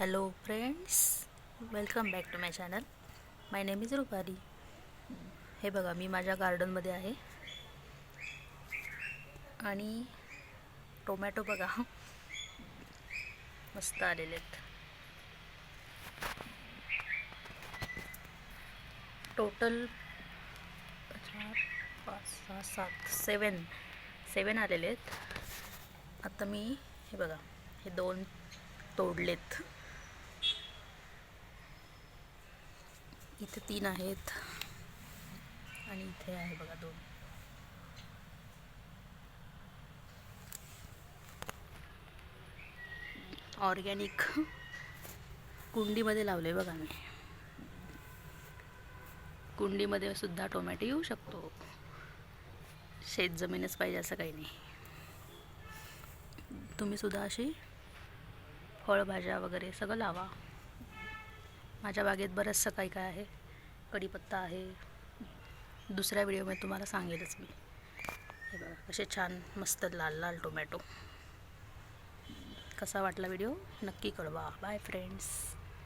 Hello friends welcome back to my channel my name is Rupari हे बघा मी माझ्या गार्डनमध्ये आहे. आणि टोमॅटो बघा. मस्त आलेले आहेत. टोटल चार पाच सहा सात सेवन सेवन आलेले आहेत. आता मी हे बघा हे दोन तोडलेत. इथे तीन आहेत. आणि इथे आहे बघा दोन. ऑर्गॅनिक कुंडीमध्ये लावले बघा मी. कुंडीमध्ये सुद्धा टोमॅटो येऊ शकतो. शेत जमीनच पाहिजे असं काही नाही. तुम्ही सुद्धा अशी फळभाज्या वगैरे सगळं लावा. माझ्या बागेत बरंचसं काही काय आहे. कढीपत्ता आहे. दुसऱ्या व्हिडिओमध्ये तुम्हाला सांगेलच मी. हे बघा कसे छान मस्त लाल लाल टोमॅटो. कसा वाटला व्हिडिओ? नक्की कळवा. Bye friends